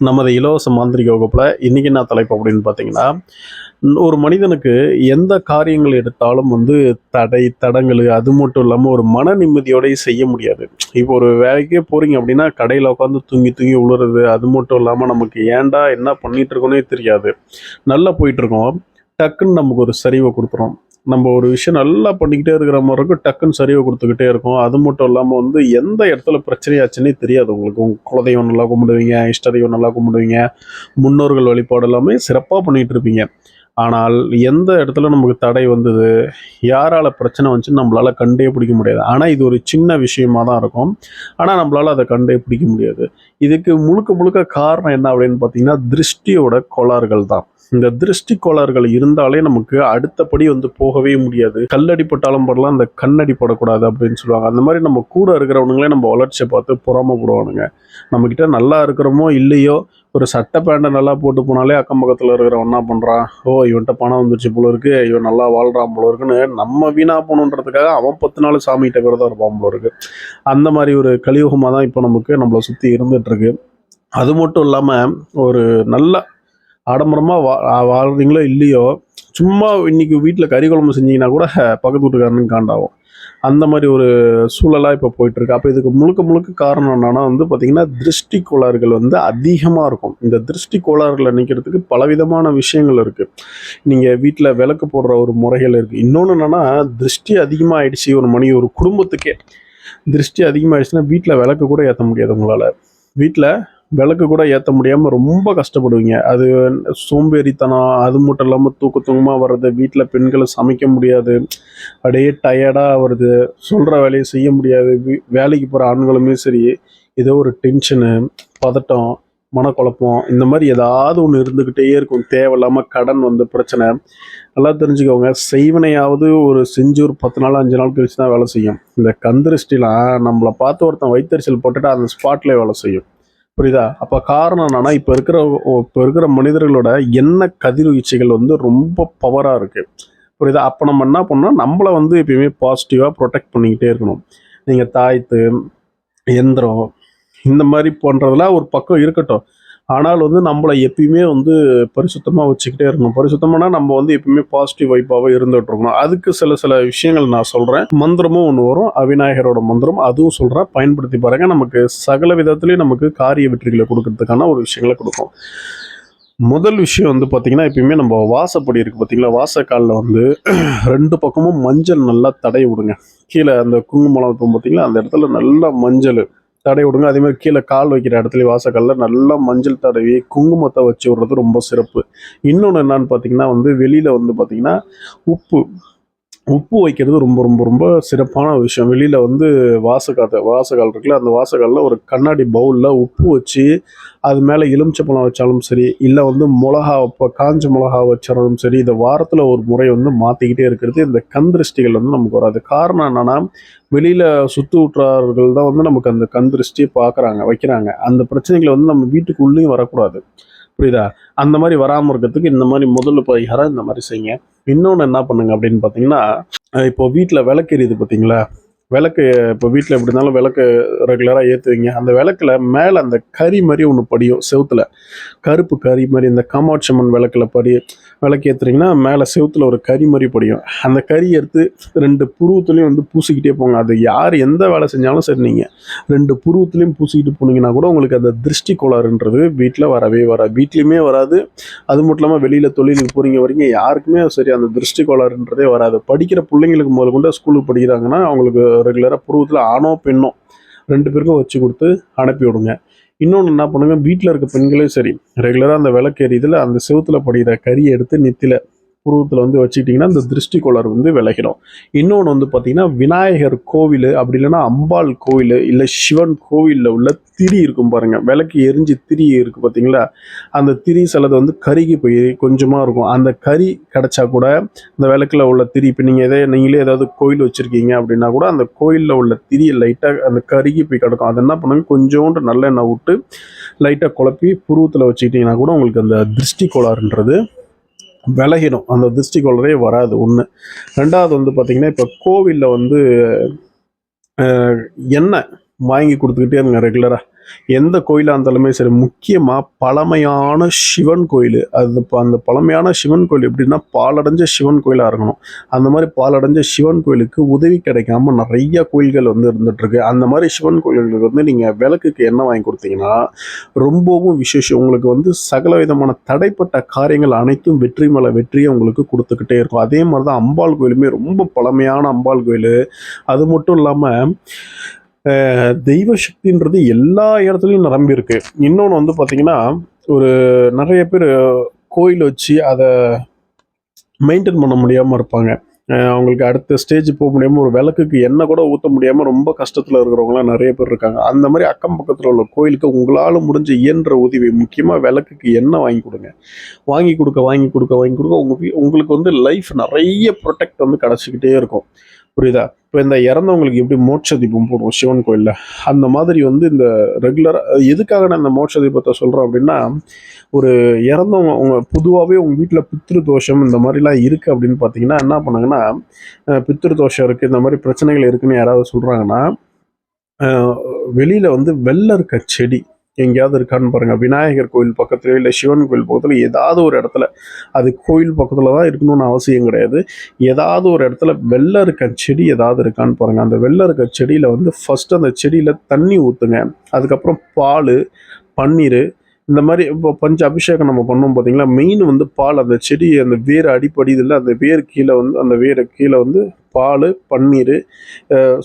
நமது இலவச மாந்திரிக வகுப்பில் இன்றைக்கி என்ன தலைப்பு அப்படின்னு பார்த்தீங்கன்னா ஒரு மனிதனுக்கு எந்த காரியங்கள் எடுத்தாலும் வந்து தடை தடங்கள் அது மட்டும் இல்லாமல் ஒரு மன நிம்மதியோடய செய்ய முடியாது. இப்போ ஒரு வேலைக்கே போகிறீங்க அப்படின்னா கடையில் உட்காந்து தூங்கி தூங்கி உழுறது அது மட்டும் இல்லாமல் நமக்கு ஏன்டா என்ன பண்ணிட்டு தெரியாது. நல்லா போயிட்டுருக்கோம் டக்குன்னு நமக்கு ஒரு சரிவை கொடுத்துரும். நம்ம ஒரு விஷயம் நல்லா பண்ணிக்கிட்டே இருக்கிற மாதிரி இருக்கும் டக்குன்னு சரிவை கொடுத்துக்கிட்டே இருக்கும். அது மட்டும் இல்லாமல் வந்து எந்த இடத்துல பிரச்சனையாச்சுன்னே தெரியாது உங்களுக்கு. உங்கள் குலதெய்வம் நல்லா கும்பிடுவீங்க இஷ்டதெய்வம் நல்லா கும்பிடுவீங்க முன்னோர்கள் வழிபாடு எல்லாமே சிறப்பாக பண்ணிகிட்டு இருப்பீங்க. ஆனால் எந்த இடத்துல நமக்கு தடை வந்தது யாரால் பிரச்சனை வந்துச்சுன்னு நம்மளால கண்டே பிடிக்க முடியாது. ஆனால் இது ஒரு சின்ன விஷயமா தான் இருக்கும். ஆனால் நம்மளால் அதை கண்டே பிடிக்க முடியாது. இதுக்கு முழுக்க முழுக்க காரணம் என்ன அப்படின்னு பார்த்தீங்கன்னா திருஷ்டியோட கோளாறுகள் தான். இந்த திருஷ்டி கோளாறுகள் இருந்தாலே நமக்கு அடுத்தபடி வந்து போகவே முடியாது. கல்லடிப்பட்டாலும் படலாம் இந்த கண்ணடி படக்கூடாது அப்படின்னு சொல்லுவாங்க. அந்த மாதிரி நம்ம கூட இருக்கிறவனுங்களே நம்ம வளர்ச்சியை பார்த்து புறாமப்படுவானுங்க. நம்மக்கிட்ட நல்லா இருக்கிறோமோ இல்லையோ ஒரு சட்டை பேண்ட்டை நல்லா போட்டு போனாலே அக்கம் பக்கத்தில் இருக்கிறவன் என்ன பண்ணுறான் ஓ இவன்கிட்ட பணம் வந்துருச்சு போல இருக்கு. இவன் நல்லா வாழ்கிறான் போல இருக்குன்னு நம்ம வீணாக போகணுன்றதுக்காக அவன் பத்து நாள் சாமிகிட்ட விரதம் இருப்பான் போல இருக்கு. அந்த மாதிரி ஒரு கலியுகமாக தான் இப்போ நமக்கு நம்மளை சுற்றி இருந்துகிட்ருக்கு அது மட்டும் இல்லாமல் ஒரு நல்ல ஆடம்பரமாக வா வாழ்றீங்களோ இல்லையோ சும்மா இன்னைக்கு வீட்டில் கறி குழம்பு செஞ்சீங்கன்னா கூட பக்கத்து வீட்டுக்காரனுக்கு காண்டாகும். அந்த மாதிரி ஒரு சூழலாக இப்போ போயிட்டுருக்கு. அப்போ இதுக்கு முழுக்க முழுக்க காரணம் என்னென்னா வந்து பார்த்திங்கன்னா திருஷ்டி கோளாறுகள் வந்து அதிகமாக இருக்கும். இந்த திருஷ்டி கோளாறுகளை நீக்கிறதுக்கு பலவிதமான விஷயங்கள் இருக்குது நீங்கள் வீட்டில் விளக்கு போடுற ஒரு முறைகள் இருக்குது இன்னொன்று என்னென்னா திருஷ்டி அதிகமாக ஆயிடுச்சு ஒரு மணி ஒரு குடும்பத்துக்கே. திருஷ்டி அதிகமாகிடுச்சுன்னா வீட்டில் விளக்கு கூட ஏற்ற முடியாது உங்களால். வீட்டில் விளக்கு கூட ஏற்ற முடியாமல் ரொம்ப கஷ்டப்படுவீங்க. அது சோம்பேறித்தனம் அது மட்டும் இல்லாமல் தூக்க தூக்கமாக வர்றது வீட்டில் பெண்களை சமைக்க முடியாது அப்படியே டயர்டாக வருது சொல்கிற வேலையை செய்ய முடியாது வேலைக்கு போகிற ஆண்களுமே சரி ஏதோ ஒரு டென்ஷனு பதட்டம் மனக்குழப்பம் இந்த மாதிரி ஏதாவது ஒன்று இருந்துக்கிட்டே இருக்கும். தேவையில்லாமல் கடன் வந்து பிரச்சனை. நல்லா தெரிஞ்சுக்கோங்க செய்வனையாவது ஒரு செஞ்சு ஒரு பத்து நாள் அஞ்சு நாள் கழிச்சு தான் வேலை செய்யும். இந்த கந்திருஷ்டிலாம் நம்மளை பார்த்து ஒருத்தன் வைத்தறிச்சல் போட்டுட்டு அந்த ஸ்பாட்லேயே வேலை செய்யும். புரியுதா? அப்போ காரணம் என்னன்னா இப்போ இருக்கிற இப்போ இருக்கிற மனிதர்களோட எண்ண கதிர்வீச்சுகள் வந்து ரொம்ப பவராக இருக்குது புரியுதா? அப்போ நம்ம என்ன பண்ணோம் நம்மளை வந்து எப்பயுமே பாசிட்டிவாக ப்ரொடெக்ட் பண்ணிக்கிட்டே இருக்கணும். நீங்கள் தாய்த்து எந்திரம் இந்த மாதிரி பண்ணுறதுலாம் ஒரு பக்கம் இருக்கட்டும். ஆனால் வந்து நம்மளை எப்பயுமே வந்து பரிசுத்தமாக வச்சுக்கிட்டே இருக்கணும். பரிசுத்தமானா நம்ம வந்து எப்பயுமே பாசிட்டிவ் வைப்பாகவே இருந்துகிட்டு இருக்கணும். அதுக்கு சில சில விஷயங்கள் நான் சொல்கிறேன் மந்திரமும் ஒன்று வரும். அவிநாயகரோட மந்திரம். அதுவும் சொல்கிறேன் பயன்படுத்தி பாருங்கள் நமக்கு சகல விதத்துலேயும் நமக்கு காரிய வெற்றிகளை கொடுக்கறதுக்கான ஒரு விஷயங்களை கொடுக்கும். முதல் விஷயம் வந்து பார்த்தீங்கன்னா எப்பயுமே நம்ம வாசப்படி இருக்குது பார்த்தீங்களா வாசக்காலில் வந்து ரெண்டு பக்கமும் மஞ்சள் நல்லா தடை விடுங்க. கீழே அந்த குங்குமலம் இப்போ பார்த்தீங்களா அந்த இடத்துல நல்லா மஞ்சள் தடை விடுங்க. அதே மாதிரி கீழே கால் வைக்கிற இடத்துல வாசக்கல்ல நல்லா மஞ்சள் தடவி குங்குமத்தை வச்சு விடுறது ரொம்ப சிறப்பு. இன்னொன்று என்னன்னு பார்த்தீங்கன்னா வந்து வெளியில் வந்து பார்த்தீங்கன்னா உப்பு உப்பு வைக்கிறது ரொம்ப ரொம்ப ரொம்ப சிறப்பான விஷயம். வெளியில் வந்து வாசக்காத்த வாசக்கால் இருக்குல்ல அந்த வாசக்காலில் ஒரு கண்ணாடி பவுலில் உப்பு வச்சு அது மேலே எலுமிச்சப்பழம் வச்சாலும் சரி இல்லை வந்து மிளகா இப்போ காஞ்ச மிளகா வச்சாலும் சரி இந்த வாரத்தில் ஒரு முறை வந்து மாற்றிக்கிட்டே இருக்கிறது இந்த கந்திருஷ்டிகள் வந்து நமக்கு வராது. காரணம் என்னென்னா வெளியில் சுற்று ஊற்றார்கள் தான் வந்து நமக்கு அந்த கந்திருஷ்டியை பார்க்குறாங்க வைக்கிறாங்க. அந்த பிரச்சனைகளை வந்து நம்ம வீட்டுக்குள்ளேயும் வரக்கூடாது. புரியுதா? அந்த மாதிரி வராமல் இருக்கிறதுக்கு இந்த மாதிரி முதல்ல பரிகாரம் இந்த மாதிரி செய்யுங்க. இன்னொன்று என்ன பண்ணுங்க அப்படின்னு பார்த்தீங்கன்னா இப்போ வீட்டில் விளக்கு எரியுது பார்த்தீங்களா விளக்கு இப்போ வீட்டில் எப்படி இருந்தாலும் விளக்கு ரெகுலராக ஏற்றுவீங்க அந்த விளக்குல மேலே அந்த கறி மாதிரி ஒன்று படியும் செவுத்துல. கருப்பு கறி மாதிரி இந்த காமாட்சம்மன் விளக்கில் விளக்குல படி விளக்கு ஏற்றுறீங்கன்னா மேலே செவுத்துல ஒரு கறி மாதிரி படியும். அந்த கறி எடுத்து ரெண்டு புருவத்துலேயும் வந்து பூசிக்கிட்டே போங்க. அது யார் எந்த வேலை செஞ்சாலும் சரி நீங்கள் ரெண்டு புருவத்துலேயும் பூசிக்கிட்டு போனீங்கன்னா கூட உங்களுக்கு அந்த திருஷ்டி கோளாறுன்றது வீட்டில் வரவே வராது. வீட்லேயுமே வராது. அது மட்டும் இல்லாமல் வெளியில் தொழிலுக்கு போகிறீங்க வரீங்க யாருக்குமே சரி அந்த திருஷ்டி கோளாறுன்றதே வராது. படிக்கிற பிள்ளைங்களுக்கு முதல் கொண்டு ஸ்கூலுக்கு படிக்கிறாங்கன்னா அவங்களுக்கு ரெகுலராக புருவத்தில் ஆணோ பெண்ணோ ரெண்டு பேருக்கும் வச்சு கொடுத்து அனுப்பி விடுங்க. இன்னொன்று என்ன பண்ணுங்க வீட்டில் இருக்க பெண்களே சரி ரெகுலராக அந்த விளக்கு எரியுதுல அந்த செவுத்துல படிக்கிற கறியை எடுத்து நெத்தியில் புருவத்தில் வந்து வச்சுக்கிட்டிங்கன்னா அந்த திருஷ்டி கோளாறு வந்து விலகிடும். இன்னொன்று வந்து பார்த்தீங்கன்னா விநாயகர் கோவில் அப்படி இல்லைன்னா அம்பாள் கோவில் இல்லை சிவன் கோவிலில் உள்ள திரி இருக்கும் பாருங்கள் விளக்கு எரிஞ்சு திரி இருக்குது பார்த்தீங்களா அந்த திரி சிலது வந்து கருகி போய் கொஞ்சமாக இருக்கும். அந்த கறி கிடச்சா கூட இந்த விளக்கில் உள்ள திரி இப்போ நீங்கள் எதே நீங்களே ஏதாவது கோயில் வச்சுருக்கீங்க அப்படின்னா கூட அந்த கோயிலில் உள்ள திரியை லைட்டாக அந்த கருகி போய் கிடக்கும். அது என்ன பண்ணுங்க கொஞ்சோண்டு நல்லெண்ணெய் விட்டு லைட்டாக குழப்பி புருவத்தில் வச்சுக்கிட்டிங்கன்னா கூட உங்களுக்கு அந்த திருஷ்டி கோளாறுன்றது விலகிடும். அந்த திருஷ்டி வராது ஒன்று ரெண்டாவது வந்து பார்த்திங்கன்னா இப்போ கோவிலில் வந்து எண்ணெய். வாங்கி கொடுத்துக்கிட்டே இருங்க ரெகுலராக எந்த கோயிலாக இருந்தாலுமே சரி முக்கியமாக பழமையான சிவன் கோயில். அது இப்போ அந்த பழமையான சிவன் கோயில் எப்படின்னா பாலடைஞ்ச சிவன் கோயிலாக இருக்கணும். அந்த மாதிரி பாலடைஞ்ச சிவன் கோயிலுக்கு உதவி கிடைக்காம நிறைய கோயில்கள் வந்து இருந்துகிட்ருக்கு அந்த மாதிரி சிவன் கோயில்களுக்கு வந்து நீங்கள் விளக்குக்கு என்ன வாங்கி கொடுத்தீங்கன்னா ரொம்பவும் விசேஷம். உங்களுக்கு வந்து சகல விதமான தடைப்பட்ட காரியங்கள் அனைத்தும் வெற்றி மேலே வெற்றியை உங்களுக்கு கொடுத்துக்கிட்டே இருக்கும். அதே மாதிரி தான் அம்பாள் கோயிலுமே ரொம்ப பழமையான அம்பாள் கோயில். அது மட்டும் இல்லாமல் தெய்வ சக்தின்றது எல்லா இடத்துலையும் நிரம்பியிருக்கு. இன்னொன்று வந்து பார்த்தீங்கன்னா ஒரு நிறைய பேர் கோயில் வச்சு அதை மெயின்டைன் பண்ண முடியாமல் இருப்பாங்க. அவங்களுக்கு அடுத்த ஸ்டேஜ் போக முடியாமல் ஒரு விளக்குக்கு எண்ணெய் கூட ஊற்ற முடியாமல் ரொம்ப கஷ்டத்தில் இருக்கிறவங்களாம் நிறைய பேர் இருக்காங்க. அந்த மாதிரி அக்கம் பக்கத்தில் உள்ள கோயிலுக்கு உங்களால் முடிஞ்ச இயன்ற உதவி முக்கியமாக விளக்குக்கு எண்ணெய் வாங்கி கொடுங்க. வாங்கி கொடுக்க வாங்கி கொடுக்க வாங்கி கொடுக்க உங்கள் உங்களுக்கு வந்து லைஃப் நிறைய ப்ரொடெக்ட் வந்து கிடச்சிக்கிட்டே இருக்கும். புரியுதா? இப்போ இந்த இறந்தவங்களுக்கு எப்படி மோட்ச தீபம் போடுவோம் சிவன் கோயிலில்? அந்த மாதிரி வந்து இந்த ரெகுலராக எதுக்காக நான் இந்த மோட்ச தீபத்தை சொல்கிறோம் அப்படின்னா ஒரு இறந்தவங்க அவங்க பொதுவாகவே உங்கள் வீட்டில் பித்ரு தோஷம் இந்த மாதிரிலாம் இருக்குது அப்படின்னு பார்த்தீங்கன்னா என்ன பண்ணாங்கன்னா பித்திரு பித்ரு தோஷம் இருக்குது இந்த மாதிரி பிரச்சனைகள் இருக்குதுன்னு யாராவது சொல்கிறாங்கன்னா வெளியில் வந்து வெள்ளை இருக்க செடி எங்கேயாவது இருக்கான்னு பாருங்கள் விநாயகர் கோயில் பக்கத்துலையோ இல்லை சிவன் கோயில் பக்கத்தில் ஏதாவது ஒரு இடத்துல அது கோயில் பக்கத்தில் தான் இருக்கணும்னு அவசியம் கிடையாது. ஏதாவது ஒரு இடத்துல வெள்ளை இருக்க செடி ஏதாவது இருக்கான்னு பாருங்கள் அந்த வெள்ளை இருக்க செடியில் வந்து ஃபஸ்ட்டு அந்த செடியில் தண்ணி ஊற்றுங்க அதுக்கப்புறம் பால் பன்னீர் இந்த மாதிரி இப்போ பஞ்ச அபிஷேகம் நம்ம பண்ணோம் பார்த்தீங்களா மெயின் வந்து பால் அந்த செடி அந்த வேர் அடிப்படி இதில் அந்த வேர் கீழே வந்து அந்த வேரை கீழே வந்து பால் பன்னீர்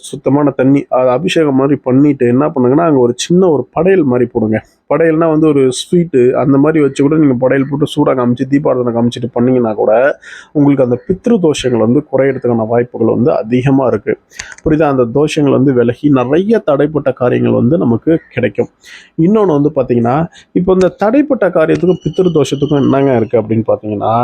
சுத்தமான தண்ணி அதை அபிஷேகம் மாதிரி பண்ணிவிட்டு என்ன பண்ணுங்கன்னா அங்கே ஒரு சின்ன ஒரு படையல் மாதிரி போடுங்க. படையல்னா வந்து ஒரு ஸ்வீட்டு அந்த மாதிரி வச்சு கூட நீங்கள் படையல் போட்டு சூடாக காமிச்சு தீபாரதனை காமிச்சிட்டு பண்ணீங்கன்னா கூட உங்களுக்கு அந்த பித்ரு தோஷங்கள் வந்து குறையிறதுக்கான வாய்ப்புகள் வந்து அதிகமாக இருக்குது புரியுதா? அந்த தோஷங்கள் வந்து விலகி நிறைய தடைப்பட்ட காரியங்கள் வந்து நமக்கு கிடைக்கும். இன்னொன்று வந்து பார்த்திங்கன்னா இப்போ இந்த தடைப்பட்ட காரியத்துக்கும் பித்ரு தோஷத்துக்கும் என்னங்க இருக்குது அப்படின்னு பார்த்தீங்கன்னா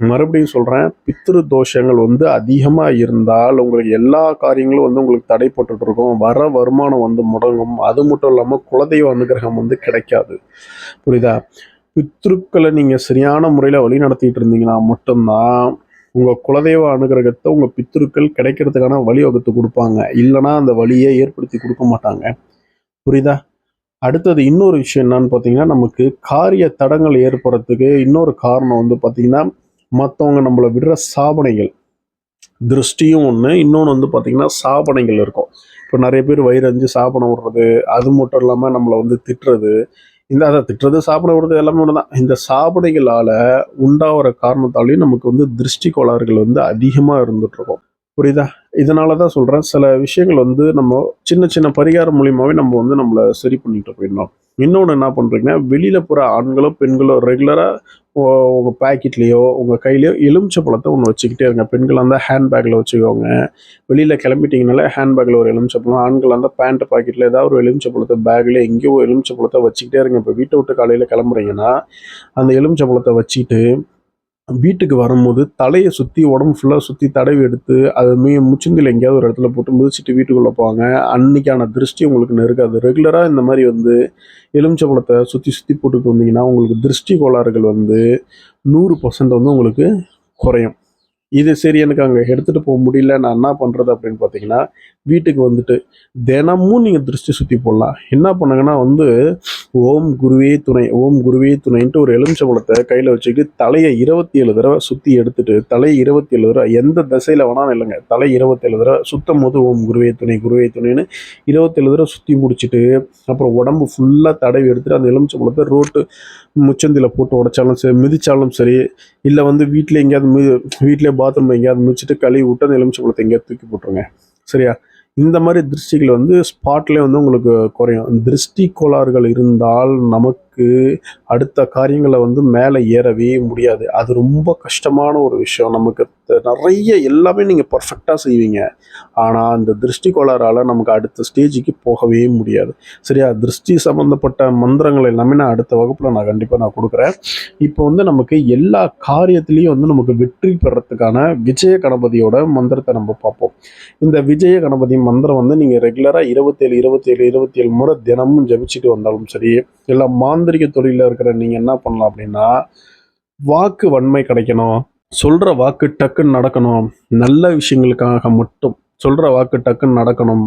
மறுபடியும் சொல்கிறேன் பித்ரு தோஷங்கள் வந்து அதிகமாக இருந்தால் உங்களுக்கு எல்லா காரியங்களும் வந்து உங்களுக்கு தடைப்பட்டு இருக்கும். வர வருமானம் வந்து முடங்கும். அது மட்டும் இல்லாமல் குலதெய்வ அனுகிரகம் வந்து கிடைக்காது. புரியுதா? பித்ருக்களை நீங்கள் சரியான முறையில் வழி நடத்திட்டு இருந்தீங்கன்னா மட்டும்தான் உங்கள் குலதெய்வ அனுகிரகத்தை உங்கள் பித்ருக்கள் கிடைக்கிறதுக்கான வழி வகுத்து கொடுப்பாங்க. இல்லைன்னா அந்த வழியை ஏற்படுத்தி கொடுக்க மாட்டாங்க. புரியுதா? அடுத்தது இன்னொரு விஷயம் என்னன்னு பார்த்தீங்கன்னா நமக்கு காரிய தடங்கள் ஏற்படுறதுக்கு இன்னொரு காரணம் வந்து பார்த்தீங்கன்னா மற்றவங்க நம்மளை விடுற சாபனைகள். திருஷ்டியும் ஒன்று இன்னொன்று வந்து பார்த்திங்கன்னா சாபனைகள் இருக்கும். இப்போ நிறைய பேர் வயிறஞ்சு சாப்பிட விடுறது அது மட்டும் இல்லாமல் நம்மளை வந்து திட்டுறது. இந்த அதை திட்டுறது சாப்பிட விடுறது எல்லாமே ஒன்று தான் இந்த சாப்பிடைகளால் உண்டாகிற காரணத்தாலையும் நமக்கு வந்து திருஷ்டி கோளாறுகள் வந்து அதிகமாக இருந்துட்டுருக்கும் புரியுதா? இதனால தான் சொல்கிறேன் சில விஷயங்கள் வந்து நம்ம சின்ன சின்ன பரிகாரம் மூலியமாகவே நம்ம வந்து நம்மளை சரி பண்ணிட்டு போயிடணும் இன்னொன்று என்ன பண்ணுறீங்கன்னா வெளியில் போகிற ஆண்களோ பெண்களோ ரெகுலராக உங்கள் பேக்கெட்லேயோ உங்கள் கையிலையோ எலுமிச்சை பழத்தை ஒன்று வச்சுக்கிட்டே இருங்க. பெண்கள் இருந்தால் ஹேண்ட்பேக்கில் வச்சுக்கோங்க. வெளியில் கிளம்பிட்டீங்கனாலே ஹேண்ட்பேக்கில் ஒரு எலுமிச்சை பழம். ஆண்கள் அந்த பேண்ட் பாக்கெட்டில் ஏதாவது ஒரு எலுமிச்சை பழத்தை பேக்கில் எங்கேயோ எலுமிச்ச எலுமிச்சை பழத்தை வச்சுக்கிட்டே இருங்க. இப்போ வீட்டை விட்டு காலையில் கிளம்புறீங்கன்னா அந்த எலுமிச்சை பழத்தை வச்சுக்கிட்டு வீட்டுக்கு வரும்போது தலையை சுற்றி உடம்பு ஃபுல்லாக சுற்றி தடவி எடுத்து அது மீ முச்சந்தில் எங்கேயாவது ஒரு இடத்துல போட்டு முதிச்சுட்டு வீட்டுக்குள்ளே போவாங்க. அன்னைக்கான திருஷ்டி உங்களுக்கு நெருக்காது ரெகுலராக இந்த மாதிரி வந்து எலுமிச்சை பழத்தை சுற்றி சுற்றி போட்டுட்டு வந்தீங்கன்னா உங்களுக்கு திருஷ்டி கோளாறுகள் வந்து நூறு பர்சன்ட் வந்து உங்களுக்கு குறையும். இது சரி எனக்கு அங்கே எடுத்துகிட்டு போக முடியல நான் என்ன பண்ணுறது அப்படின்னு பார்த்தீங்கன்னா வீட்டுக்கு வந்துட்டு தினமும் நீங்கள் திருஷ்டி சுற்றி போடலாம். என்ன பண்ணுங்கன்னா வந்து ஓம் குருவே துணை ஓம் குருவே துணைன்ட்டு ஒரு எலுமிச்சை பழத்தை கையில் வச்சுக்கிட்டு தலையை இருபத்தி ஏழு தடவை சுற்றி எடுத்துட்டு தலையை இருபத்தி ஏழு தடவை எந்த திசையில் வேணாலும் இல்லைங்க தலை இருபத்தேழு தடவை சுத்தம் போது ஓம் குருவே துணை குருவே துணைன்னு இருபத்தேழு தடவை சுற்றி முடிச்சுட்டு அப்புறம் உடம்பு ஃபுல்லாக தடவி எடுத்துட்டு அந்த எலுமிச்சம்பழத்தை ரோட்டு முச்சந்தியில் போட்டு உடைச்சாலும் சரி மிதித்தாலும் சரி இல்லை வந்து வீட்டில் எங்கேயாவது மி வீட்டிலே பாத்ரூம் எங்கேயாவது முடிச்சுட்டு கழுவி விட்டு அந்த எலுமிச்சை பழத்தை எங்கேயாவது தூக்கி போட்டுருங்க. சரியா? இந்த மாதிரி திருஷ்டிகள் வந்து ஸ்பாட்லேயே வந்து உங்களுக்கு குறையும். திருஷ்டி கோளாறுகள் இருந்தால் நமக்கு அடுத்த காரியங்களை வந்து மேலே ஏறவே முடியாது. அது ரொம்ப கஷ்டமான ஒரு விஷயம். நமக்கு த- நிறைய எல்லாமே நீங்கள் பர்ஃபெக்டாக செய்வீங்க. ஆனால் அந்த திருஷ்டி கோளாறால் நமக்கு அடுத்த ஸ்டேஜுக்கு போகவே முடியாது. சரியா? திருஷ்டி சம்மந்தப்பட்ட மந்திரங்கள் எல்லாமே நான் அடுத்த வகுப்பில் நான் கண்டிப்பாக நான் கொடுக்குறேன். இப்போ வந்து நமக்கு எல்லா காரியத்திலையும் வந்து நமக்கு வெற்றி பெறத்துக்கான விஜய கணபதியோட மந்திரத்தை நம்ம பார்ப்போம். இந்த விஜய கணபதி மந்திரம் வந்து நீங்கள் ரெகுலராக இருபத்தேழு இருபத்தேழு இருபத்தேழு முறை தினமும் ஜபிச்சுட்டு வந்தாலும் சரி இல்லை மாந்திரிக தொழிலில் இருக்கிற நீங்கள் என்ன பண்ணலாம் அப்படின்னா வாக்கு வன்மை கிடைக்கணும். சொல்கிற வாக்கு டக்குன்னு நடக்கணும். நல்ல விஷயங்களுக்காக மட்டும் சொல்கிற வாக்கு டக்குன்னு நடக்கணும்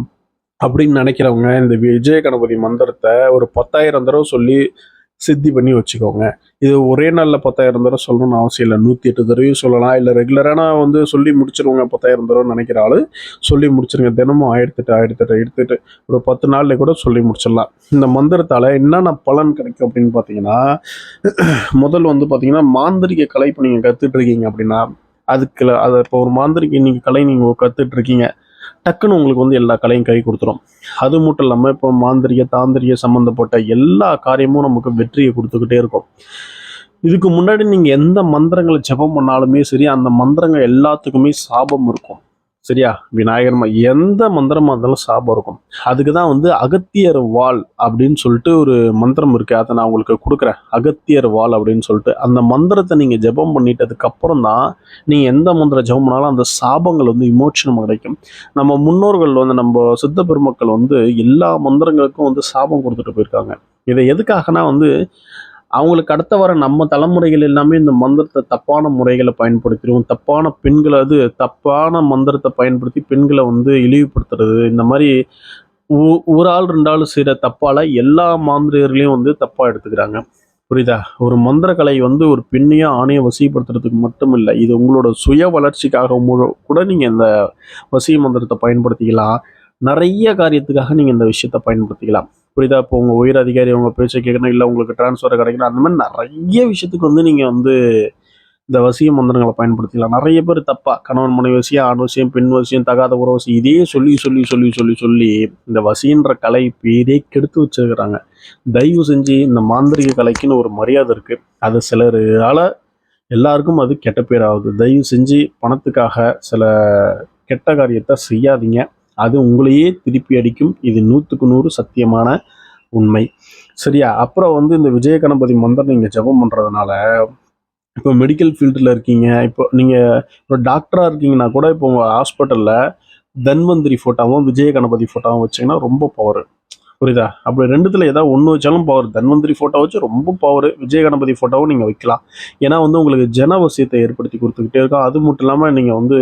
அப்படின்னு நினைக்கிறவங்க இந்த விஜய கணபதி மந்திரத்தை ஒரு பத்தாயிரம் தடவை சொல்லி சித்தி பண்ணி வச்சுக்கோங்க. இது ஒரே நாளில் பத்தாயிரம் தடவை சொல்லணும்னு அவசியம் இல்லை. நூற்றி எட்டு தடவையும் சொல்லலாம். இல்லை ரெகுலராக நான் வந்து சொல்லி முடிச்சிருவாங்க பத்தாயிரம் தடவை நினைக்கிற ஆள். சொல்லி முடிச்சிருங்க. தினமும் ஆயிரத்தெட்டு ஆயிரத்தெட்டு எடுத்துட்டு ஒரு பத்து நாள்ல கூட சொல்லி முடிச்சிடலாம். இந்த மந்திரத்தால் என்னென்ன பலன் கிடைக்கும் அப்படின்னு பார்த்தீங்கன்னா முதல் வந்து பார்த்தீங்கன்னா மாந்திரிக கலை இப்போ நீங்கள் கற்றுட்ருக்கீங்க அப்படின்னா அதுக்கு அதை இப்போ ஒரு மாந்திரிக்கு நீங்கள் கலை நீங்கள் கற்றுட்ருக்கீங்க டக்குன்னு உங்களுக்கு வந்து எல்லா கலையும் கை கொடுத்துரும். அது மட்டும் இல்லாமல் இப்போ மாந்திரிய தாந்திரிய சம்மந்தப்பட்ட எல்லா காரியமும் நமக்கு வெற்றியை கொடுத்துக்கிட்டே இருக்கும். இதுக்கு முன்னாடி நீங்கள் எந்த மந்திரங்களை ஜெபம் பண்ணாலுமே சரி அந்த மந்திரங்கள் எல்லாத்துக்குமே சாபம் இருக்கும். சரியா? விநாயகர் எந்த மந்திரமாக இருந்தாலும் சாபம் இருக்கும். அதுக்கு தான் வந்து அகத்தியர் வாள் அப்படின்னு சொல்லிட்டு ஒரு மந்திரம் இருக்கு. அதை நான் உங்களுக்கு கொடுக்குறேன். அகத்தியர் வாள் அப்படின்னு சொல்லிட்டு. அந்த மந்திரத்தை நீங்கள் ஜெபம் பண்ணிட்டதுக்கு அப்புறம் தான் நீங்கள் எந்த மந்திரம் ஜெபம் பண்ணாலும் அந்த சாபங்கள் வந்து விமோச்சனம் கிடைக்கும். நம்ம முன்னோர்கள் வந்து நம்ம சித்த பெருமக்கள் வந்து எல்லா மந்திரங்களுக்கும் வந்து சாபம் கொடுத்துட்டு போயிருக்காங்க. இதை எதுக்காகனா வந்து அவங்களுக்கு அடுத்த வர நம்ம தலைமுறைகள் எல்லாமே இந்த மந்திரத்தை தப்பான முறைகளை பயன்படுத்திடுவோம். தப்பான பெண்களை அது தப்பான மந்திரத்தை பயன்படுத்தி பெண்களை வந்து இழிவுபடுத்துறது. இந்த மாதிரி ஒ- ஒரு ஆள் ரெண்டு ஆள் செய்கிற தப்பால் எல்லா மாந்திரியர்களையும் வந்து தப்பாக எடுத்துக்கிறாங்க. புரியுதா? ஒரு மந்திரக்கலை வந்து ஒரு பெண்ணையும் ஆணையை வசிப்படுத்துறதுக்கு மட்டும் இல்லை இது உங்களோட சுய வளர்ச்சிக்காக முழு- கூட நீங்கள் இந்த வசிய மந்திரத்தை பயன்படுத்திக்கலாம். நிறைய காரியத்துக்காக நீங்கள் இந்த விஷயத்தை பயன்படுத்திக்கலாம். புரியுதா? இப்போ உங்கள் உயர் அதிகாரி உங்கள் பேச்சை கேட்கணும் இல்லை உங்களுக்கு டிரான்ஸ்ஃபர் கிடைக்கணும் அந்த மாதிரி நிறைய விஷயத்துக்கு வந்து நீங்கள் வந்து இந்த வசிய மந்திரங்களை பயன்படுத்திக்கலாம். நிறைய பேர் தப்பாக கணவன் மனைவி வசியம் ஆண் வசியம் பெண் வசியம் தகாத உறவு வசியம் இதே சொல்லி சொல்லி சொல்லி சொல்லி சொல்லி இந்த வசின்ற கலை பேரே கெடுத்து வச்சிருக்கிறாங்க. தயவு செஞ்சு இந்த மாந்திரிக கலைக்குன்னு ஒரு மரியாதை இருக்குது அது சிலரால் எல்லாருக்கும் அது கெட்ட பேர் ஆகுது தயவு செஞ்சு பணத்துக்காக சில கெட்ட காரியத்தை செய்யாதீங்க. அது உங்களையே திருப்பி அடிக்கும். இது நூற்றுக்கு நூறு சத்தியமான உண்மை. சரியா? அப்புறம் வந்து இந்த விஜய கணபதி மந்திரம் நீங்கள் ஜெபம் பண்ணுறதுனால இப்போ மெடிக்கல் ஃபீல்டில் இருக்கீங்க. இப்போ நீங்கள் ஒரு டாக்டராக இருக்கீங்கன்னா கூட இப்போ உங்கள் ஹாஸ்பிட்டலில் தன்வந்திரி ஃபோட்டோவும் விஜய கணபதி ஃபோட்டோவும் வச்சிங்கன்னா ரொம்ப பவர் புரியுதா? அப்படி ரெண்டுத்தில் ஏதாவது ஒன்று வச்சாலும் பவர் தன்வந்திரி ஃபோட்டோ வச்சு ரொம்ப பவர் விஜய கணபதி ஃபோட்டோவும் நீங்கள் வைக்கலாம். ஏன்னா வந்து உங்களுக்கு ஜனவசியத்தை ஏற்படுத்தி கொடுத்துக்கிட்டே இருக்கும். அது மட்டும் இல்லாமல் நீங்கள் வந்து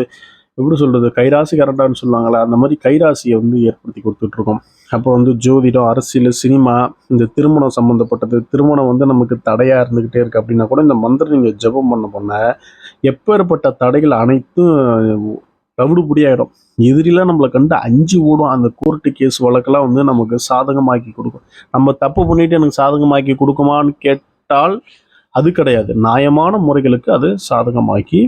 எப்படி சொல்கிறது கைராசி கரண்டான்னு சொல்லுவாங்களே அந்த மாதிரி கைராசியை வந்து ஏற்படுத்தி கொடுத்துட்ருக்கோம். அப்புறம் வந்து ஜோதிடம் அரசியல் சினிமா இந்த திருமணம் சம்மந்தப்பட்டது திருமணம் வந்து நமக்கு தடையாக இருந்துக்கிட்டே இருக்குது அப்படின்னா கூட இந்த மந்திரம் நீங்கள் ஜெபம் பண்ண பண்ண எப்பேற்பட்ட தடைகள் அனைத்தும் தவிடுபடியாயிடும். எதிரிலாம் நம்மளை கண்டு அஞ்சு ஓடும். அந்த கோர்ட்டு கேஸ் வழக்கெல்லாம் வந்து நமக்கு சாதகமாக்கி கொடுக்கும். நம்ம தப்பு பண்ணிட்டு எனக்கு சாதகமாக்கி கொடுக்குமான்னு கேட்டால் அது கிடையாது. நியாயமான முறைகளுக்கு அது சாதகமாக்கி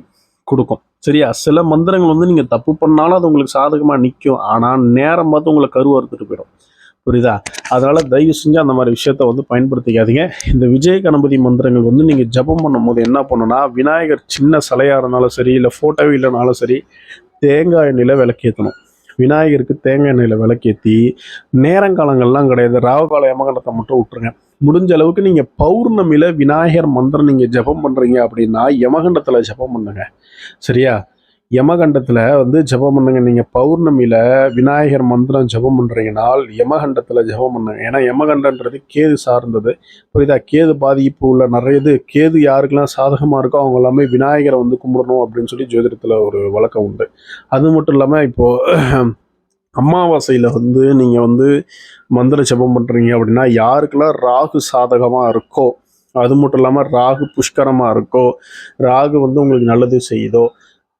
கொடுக்கும். சரியா? சில மந்திரங்கள் வந்து நீங்கள் தப்பு பண்ணாலும் அது உங்களுக்கு சாதகமாக நிற்கும் ஆனால் நேரம் பார்த்து உங்களை கருவறுத்துட்டு போயிடும். புரியுதா? அதனால் தயவு செஞ்சு அந்த மாதிரி விஷயத்த வந்து பயன்படுத்திக்காதீங்க. இந்த விஜய கணபதி மந்திரங்கள் வந்து நீங்கள் ஜெபம் பண்ணும்போது என்ன பண்ணுன்னா விநாயகர் சின்ன சிலையாக இருந்தாலும் சரி இல்லை ஃபோட்டோவே இல்லைனாலும் சரி தேங்காய் எண்ணெயில் விளக்கேற்றணும் விநாயகருக்கு தேங்காய் எண்ணெயில் விளக்கேற்றி நேரங்காலங்கள்லாம் கிடையாது. ராவுகால யமகண்டத்தை மட்டும் விட்டுருங்க. முடிஞ்ச அளவுக்கு நீங்கள் பௌர்ணமியில் விநாயகர் மந்திரம் நீங்கள் ஜெபம் பண்ணுறீங்க அப்படின்னா யமகண்டத்தில் ஜெபம் பண்ணுங்க. சரியா? யமகண்டத்தில் வந்து ஜெபம் பண்ணுங்க. நீங்கள் பௌர்ணமியில் விநாயகர் மந்திரம் ஜெபம் பண்ணுறீங்கனால் யமகண்டத்தில் ஜெபம் பண்ணுங்க. ஏன்னா யமகண்டன்றது கேது சார்ந்தது. புரியுதா? கேது பாதிப்பு உள்ள நிறைய இது. கேது யாருக்கெல்லாம் சாதகமாக இருக்கோ அவங்க எல்லாமே விநாயகரை வந்து கும்பிடணும் அப்படின்னு சொல்லி ஜோதிடத்தில் ஒரு வழக்கம் உண்டு. அது மட்டும் இல்லாமல் இப்போது அமாவாசையில் வந்து நீங்கள் வந்து மந்திர ஜபம் பண்ணுறீங்க அப்படின்னா யாருக்கெல்லாம் ராகு சாதகமாக இருக்கோ அது மட்டும் இல்லாமல் ராகு புஷ்கரமாக இருக்கோ ராகு வந்து உங்களுக்கு நல்லது செய்யுதோ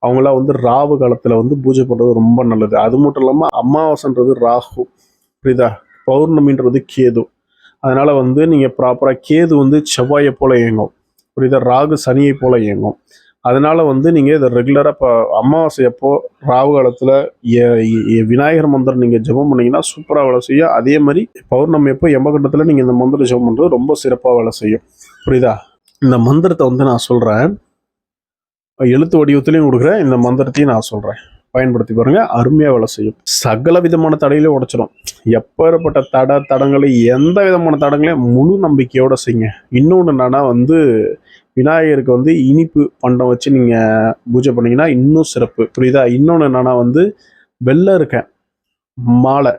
அவங்களாம் வந்து ராவு காலத்தில் வந்து பூஜை பண்ணுறது ரொம்ப நல்லது. அது மட்டும் இல்லாமல் அமாவாசைன்றது ராகு புரியுதா? பௌர்ணமின்றது கேது. அதனால் வந்து நீங்கள் ப்ராப்பராக கேது வந்து செவ்வாயை போல் இயங்கும். புரியுதா? ராகு சனியை போல் இயங்கும். அதனால வந்து நீங்கள் இதை ரெகுலராக இப்போ அமாவாசை அப்போ ராகு காலத்தில் விநாயகர் மந்திரம் நீங்கள் ஜெபம் பண்ணிங்கன்னா சூப்பராக வேலை செய்யும். அதே மாதிரி பௌர்ணமி அப்போ யமகண்டத்தில் நீங்கள் இந்த மந்திரம் ஜெபம் பண்ணுறது ரொம்ப சிறப்பாக வேலை செய்யும். புரியுதா? இந்த மந்திரத்தை வந்து நான் சொல்கிறேன் எழுத்து வடிவத்திலையும் கொடுக்குறேன். இந்த மந்திரத்தையும் நான் சொல்கிறேன் பயன்படுத்தி பாருங்க. அருமையாக வேலை செய்யும். சகல விதமான தடையிலையும் உடைச்சிடும் எப்பேற்பட்ட தடை தடங்களை எந்த விதமான தடங்களையும் முழு நம்பிக்கையோட செய்யுங்க. இன்னொன்று என்னன்னா வந்து விநாயகருக்கு வந்து இனிப்பு பண்டம் வச்சு நீங்கள் பூஜை பண்ணீங்கன்னா இன்னும் சிறப்பு. புரியுதா? இன்னொன்று என்னென்னா வந்து வெள்ளை இருக்க மாலை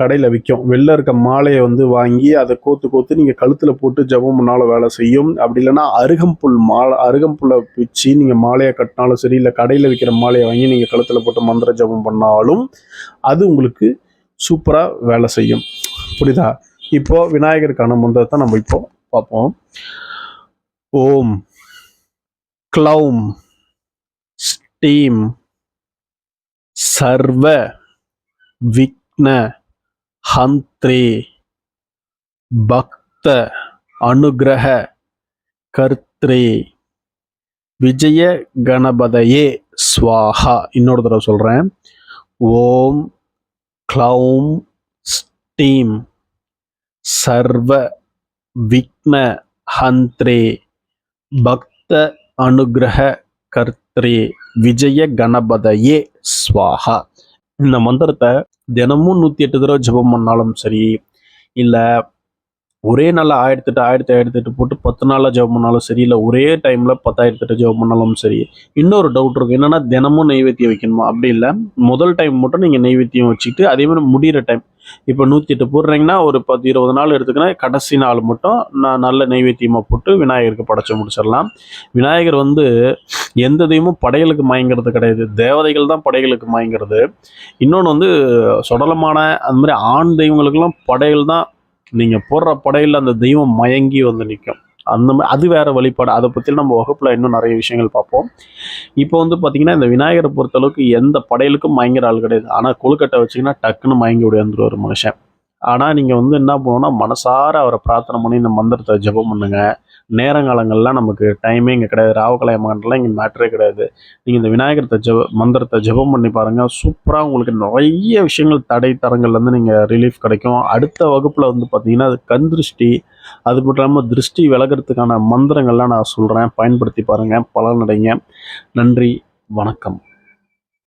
கடையில் விற்கும் வெள்ளை இருக்க மாலையை வந்து வாங்கி அதை கோத்து கோத்து நீங்கள் கழுத்தில் போட்டு ஜெபம் பண்ணாலும் வேலை செய்யும். அப்படி இல்லைன்னா அருகம்புல் மாலை அருகம்புல்லை வச்சு நீங்கள் மாலையை கட்டினாலும் சரி இல்லை கடையில் விற்கிற மாலையை வாங்கி நீங்கள் கழுத்தில் போட்டு மந்திர ஜெபம் பண்ணாலும் அது உங்களுக்கு சூப்பராக வேலை செய்யும். புரியுதா? இப்போது விநாயகருக்கான மந்திரத்தை நம்ம இப்போ பார்ப்போம். ஓம் க்ளௌம் ஸ்டீம் சர்வ விக்ன ஹந்த்ரே பக்த அனுகிரக கர்த்ரே. விஜய கணபதையே ஸ்வாஹா. இன்னொரு தடவை சொல்கிறேன் ஓம் க்ளௌம் ஸ்டீம் சர்வ விக்ன ஹந்த்ரே. பக்த அனுகிரக கர்த்ரே விஜய கணபதையே ஸ்வாஹா இந்த மந்திரத்தை தினமும் நூற்றி எட்டு தடவை ஜெபம் பண்ணாலும் சரி இல்லை ஒரே நாளில் ஆயிரத்தி எட்டு ஆயிரத்தி ஆயிரத்தி எட்டு போட்டு பத்து நாளில் ஜெபம் பண்ணாலும் சரி இல்லை ஒரே டைமில் பத்தாயிரத்தி எட்டு ஜெபம் பண்ணாலும் சரி இன்னொரு டவுட் இருக்கும் என்னென்னா தினமும் நெய்வேத்தியம் வைக்கணுமா? அப்படி இல்லை. முதல் டைம் மட்டும் நீங்கள் நெய்வேத்தியம் வச்சுக்கிட்டு அதே மாதிரி முடிகிற டைம் இப்போ நூற்றி எட்டு போடுறீங்கன்னா ஒரு பத்து இருபது நாள் எடுத்துக்கினா கடைசி நாள் மட்டும் நான் நல்ல நெய்வேத்தியமாக போட்டு விநாயகருக்கு படைச்சு முடிச்சிடலாம். விநாயகர் வந்து எந்த தெய்வமும் படைகளுக்கு மயங்கிறது கிடையாது. தேவதைகள் தான் படைகளுக்கு மயங்கிறது. இன்னொன்று வந்து சுடலமான அந்த மாதிரி ஆண் தெய்வங்களுக்கெல்லாம் படைகள் தான் நீங்கள் போடுற படையில் அந்த தெய்வம் மயங்கி வந்து நிற்கும் அந்த அது வேறு வழிபாடு. அதை பற்றி நம்ம வகுப்பில் இன்னும் நிறைய விஷயங்கள் பார்ப்போம். இப்போ வந்து பார்த்தீங்கன்னா இந்த விநாயகரை பொறுத்தளவுக்கு எந்த படையலுக்கும் மயங்கிற ஆள் கிடையாது. ஆனால் கொழுக்கட்டை வச்சிங்கன்னா டக்குன்னு மயங்கி விடையாந்துருவார் மனுஷன். ஆனால் நீங்கள் வந்து என்ன பண்ணுவோம்னா மனசார அவரை பிரார்த்தனை பண்ணி இந்த மந்திரத்தை ஜெபம் பண்ணுங்க. நேரங்காலங்கள்லாம் நமக்கு டைமே இங்கே கிடையாது. ராவகலையமாகலாம் இங்கே மேட்டரே கிடையாது. நீங்கள் இந்த விநாயகரத்தை ஜெப மந்திரத்தை ஜெபம் பண்ணி பாருங்கள் சூப்பராக உங்களுக்கு நிறைய விஷயங்கள் தடை தரங்கள்லேருந்து நீங்கள் ரிலீஃப் கிடைக்கும். அடுத்த வகுப்பில் வந்து பார்த்தீங்கன்னா அது கண் திருஷ்டி அது மட்டும் இல்லாமல் திருஷ்டி விலகிறதுக்கான மந்திரங்கள்லாம் நான் சொல்கிறேன் பயன்படுத்தி பாருங்கள் பலனடைங்க. நன்றி. வணக்கம்.